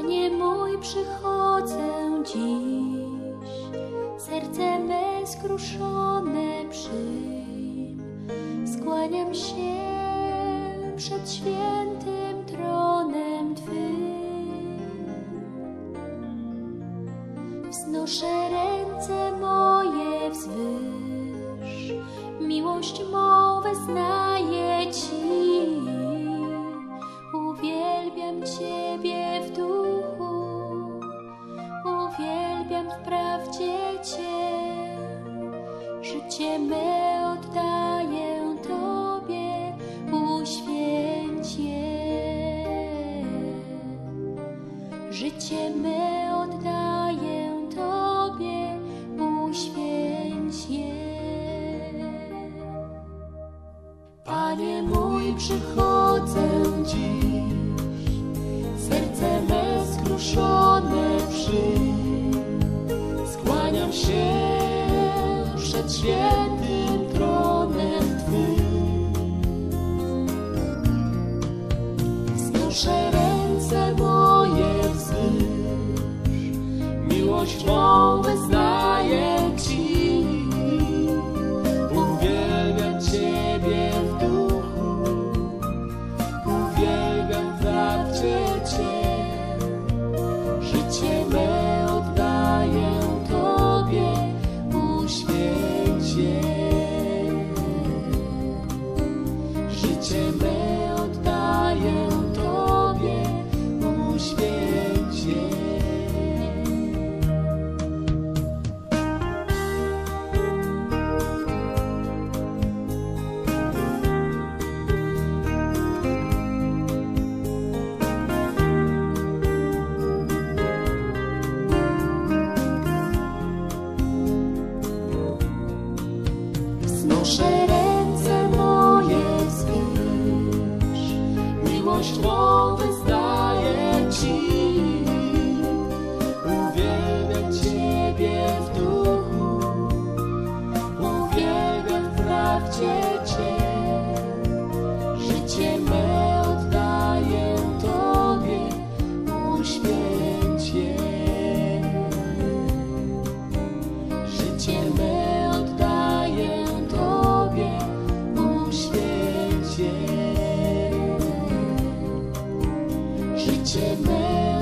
Panie mój, przychodzę dziś, serce me skruszone przyjm. Skłaniam się przed świętym tronem Twym. Wznoszę ręce moje uwielbiam w prawdzie Cię. Życie me oddaję Tobie, uświęć je. Życie me oddaję Tobie, uświęć je. Panie mój, przychodzę dziś, przed tronem ręce moje wzwyż, miłość mą wyznaję 姐妹